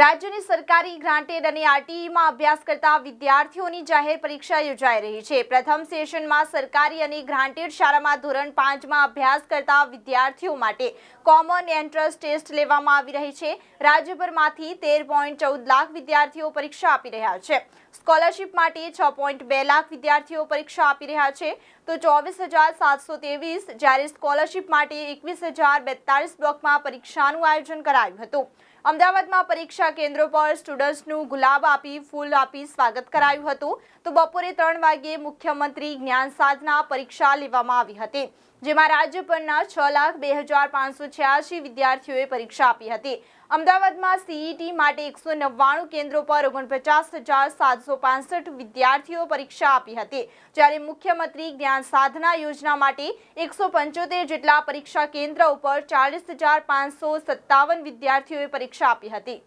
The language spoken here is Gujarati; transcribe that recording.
રાજ્યની સરકારી ગ્રાન્ટેડ અને આરટીઈમાં અભ્યાસ કરતા વિદ્યાર્થીઓની જાહેર પરીક્ષા યોજાઈ રહી છે. પ્રથમ સેશનમાં સરકારી અને ગ્રાન્ટેડ શાળામાં ધોરણ પાંચમાં અભ્યાસ કરતા વિદ્યાર્થીઓ માટે કોમન એન્ટ્રન્સ ટેસ્ટ લેવામાં આવી રહી છે. રાજ્યભરમાંથી તેર પોઈન્ટ ચૌદ લાખ વિદ્યાર્થીઓ પરીક્ષા આપી રહ્યા છે. સ્કોલરશિપ માટે છ પોઈન્ટ બે લાખ વિદ્યાર્થીઓ પરીક્ષા આપી રહ્યા છે. તો ચોવીસ હજાર સાતસો ત્રેવીસ જ્યારે સ્કોલરશિપ માટે એકવીસ હજાર બેતાળીસ બ્લોકમાં પરીક્ષાનું આયોજન કરાયું હતું. અમદાવાદમાં પરીક્ષા કેન્દ્રો પર સ્ટુડન્ટ્સનું ગુલાબ આપી, ફૂલ આપી સ્વાગત કરાયું હતું. તો બપોરે ત્રણ વાગ્યે મુખ્યમંત્રી જ્ઞાન સાધના પરીક્ષા લેવામાં આવી હતી, જેમાં રાજ્યભરના છ લાખ બે હજાર પાંચસો છ્યાસી વિદ્યાર્થીઓએ પરીક્ષા આપી હતી. અમદાવાદમાં સીઈટી માટે એકસો નવ્વાણું કેન્દ્રો પર ઓગણપચાસ હજાર સાતસો પાસઠ વિદ્યાર્થીઓ પરીક્ષા આપી હતી. જ્યારે મુખ્યમંત્રી જ્ઞાન સાધના યોજના માટે એકસો પંચોતેર જેટલા પરીક્ષા કેન્દ્ર ઉપર ચાલીસ હજાર પાંચસો સત્તાવન વિદ્યાર્થીઓએ પરીક્ષા આપી હતી.